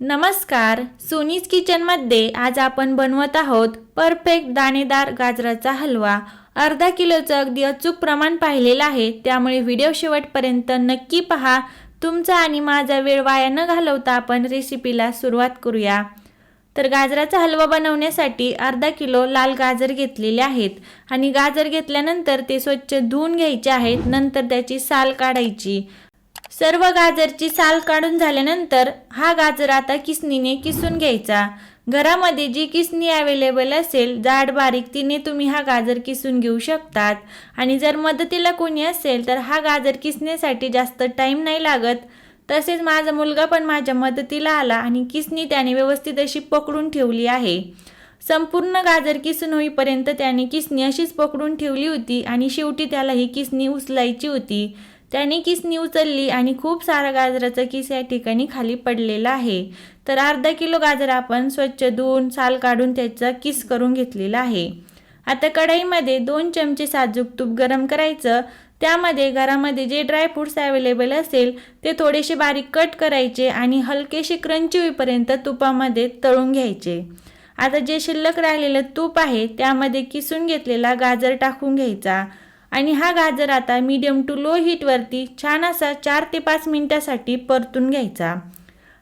नमस्कार सोनीज किचनमध्ये आज आपण बनवत आहोत परफेक्ट दाणेदार गाजराचा हलवा. अर्धा किलोचं अगदी अचूक प्रमाण पाहिलेलं आहे त्यामुळे व्हिडिओ शेवटपर्यंत नक्की पहा. तुमचा आणि माझा वेळ वाया न घालवता आपण रेसिपीला सुरुवात करूया. तर गाजराचा हलवा बनवण्यासाठी अर्धा किलो लाल गाजर घेतलेले आहेत आणि गाजर घेतल्यानंतर ते स्वच्छ धुवून घ्यायचे आहेत नंतर त्याची साल काढायची. सर्व गाजरची साल काढून झाल्यानंतर हा गाजर आता किसनीने किसून घ्यायचा. घरामध्ये जी किसनी अवेलेबल असेल जाड बारीक तिने तुम्ही हा गाजर किसून घेऊ शकतात. आणि जर मदतीला कोणी असेल तर हा गाजर किसण्यासाठी जास्त टाईम नाही लागत. तसेच माझा मुलगा पण माझ्या मदतीला आला आणि किसनी त्याने व्यवस्थित अशी पकडून ठेवली आहे. संपूर्ण गाजर किसून होईपर्यंत त्याने किसनी अशीच पकडून ठेवली होती आणि शेवटी त्याला ही किसनी उचलायची होती. त्याने किसनी उचलली आणि खूप सारा गाजराचा किस या ठिकाणी खाली पडलेला आहे. तर अर्धा किलो गाजर आपण स्वच्छ धुवून साल काढून त्याचा किस करून घेतलेला आहे. आता कढाईमध्ये दोन चमचे साजूक तूप गरम करायचं. त्यामध्ये घरामध्ये जे ड्रायफ्रूट्स अवेलेबल असेल ते थोडेसे बारीक कट करायचे आणि हलकेसे क्रंची होईपर्यंत तुपामध्ये तळून घ्यायचे. आता जे शिल्लक राहिलेलं तूप आहे त्यामध्ये किसून घेतलेला गाजर टाकून घ्यायचा. आणि हा गाजर आता मीडियम टू लो हीटवरती छान असा चार ते पाच मिनटासाठी परतून घ्यायचा.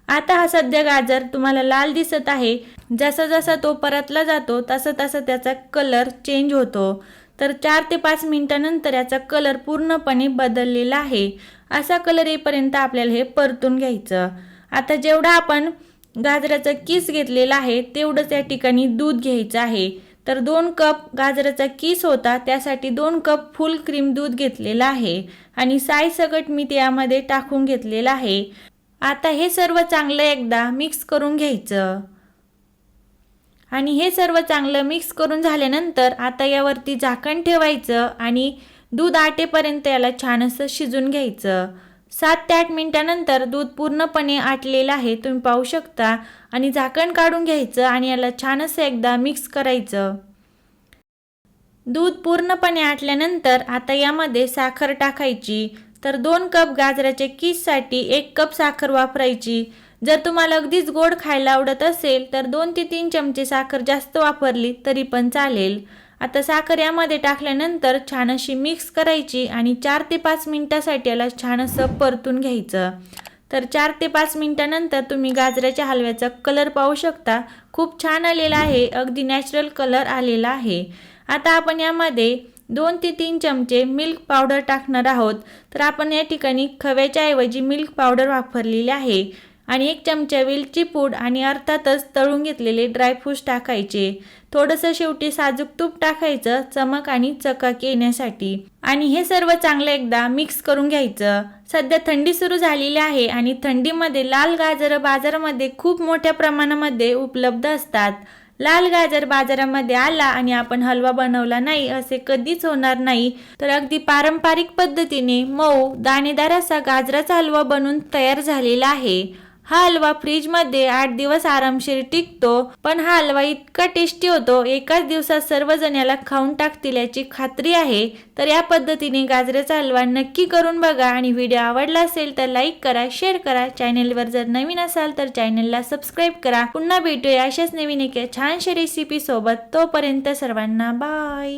आता हा सध्या गाजर तुम्हाला लाल दिसत आहे. जसा जसा तो परतला जातो तसा तसा त्याचा कलर चेंज होतो. तर चार ते पाच मिनटानंतर याचा कलर पूर्णपणे बदललेला आहे. असा कलर येईपर्यंत आपल्याला हे परतून घ्यायचं. आता जेवढा आपण गाजराचा किस घेतलेला आहे तेवढंच या ठिकाणी दूध घ्यायचं आहे. तर दोन कप गाजराचा किस होता त्यासाठी दोन कप फुल क्रीम दूध घेतलेलं आहे आणि सायसकट मी त्यामध्ये टाकून घेतलेलं आहे. आता हे सर्व चांगलं एकदा मिक्स करून घ्यायचं. आणि हे सर्व चांगलं मिक्स करून झाल्यानंतर आता यावरती झाकण ठेवायचं आणि दूध आटेपर्यंत याला छान असं शिजून घ्यायचं. सात ते आठ मिनटानंतर दूध पूर्णपणे आटलेलं आहे तुम्ही पाहू शकता. आणि झाकण काढून घ्यायचं आणि याला छान असं एकदा मिक्स करायचं. दूध पूर्णपणे आटल्यानंतर आता यामध्ये साखर टाकायची. तर दोन कप गाजराच्या किससाठी एक कप साखर वापरायची. जर तुम्हाला अगदीच गोड खायला आवडत असेल तर दोन ते तीन चमचे साखर जास्त वापरली तरी पण चालेल. आता साखर यामध्ये टाकल्यानंतर छान अशी मिक्स करायची आणि चार ते पाच मिनटासाठी याला छान असं परतून घ्यायचं. तर चार ते पाच मिनटानंतर तुम्ही गाजराच्या हलव्याचा कलर पाहू शकता. खूप छान आलेला आहे. अगदी नॅचरल कलर आलेला आहे. आता आपण यामध्ये दोन ते तीन चमचे मिल्क पावडर टाकणार आहोत. तर आपण या ठिकाणी खव्याच्या ऐवजी मिल्क पावडर वापरलेली आहे. आणि एक चमचा वेलची पूड आणि अर्थातच तळून घेतलेले ड्रायफ्रूट्स टाकायचे. थोडंसं शेवटी साजूक तूप टाकायचं चमक आणि चकाक येण्यासाठी. आणि हे सर्व चांगलं एकदा मिक्स करून घ्यायचं. सध्या थंडी सुरू झालेली आहे आणि थंडीमध्ये लाल गाजर बाजारामध्ये खूप मोठ्या प्रमाणामध्ये उपलब्ध असतात. लाल गाजर बाजारामध्ये आला आणि आपण हलवा बनवला नाही असे कधीच होणार नाही. तर अगदी पारंपरिक पद्धतीने मऊ दाणेदार असा गाजराचा हलवा बनून तयार झालेला आहे. हा हलवा फ्रीजमध्ये आठ दिवस आरामशीर टिकतो पण हा हलवा इतका टेस्टी होतो एकाच दिवसात सर्वजण याला खाऊन टाकतील याची खात्री आहे. तर या पद्धतीने गाजराचा हलवा नक्की करून बघा आणि व्हिडिओ आवडला असेल तर लाईक करा शेअर करा. चॅनेलवर जर नवीन असाल तर चॅनेलला सबस्क्राईब करा. पुन्हा भेटूया अशाच नवीन एका छानशा रेसिपी सोबत. तोपर्यंत सर्वांना बाय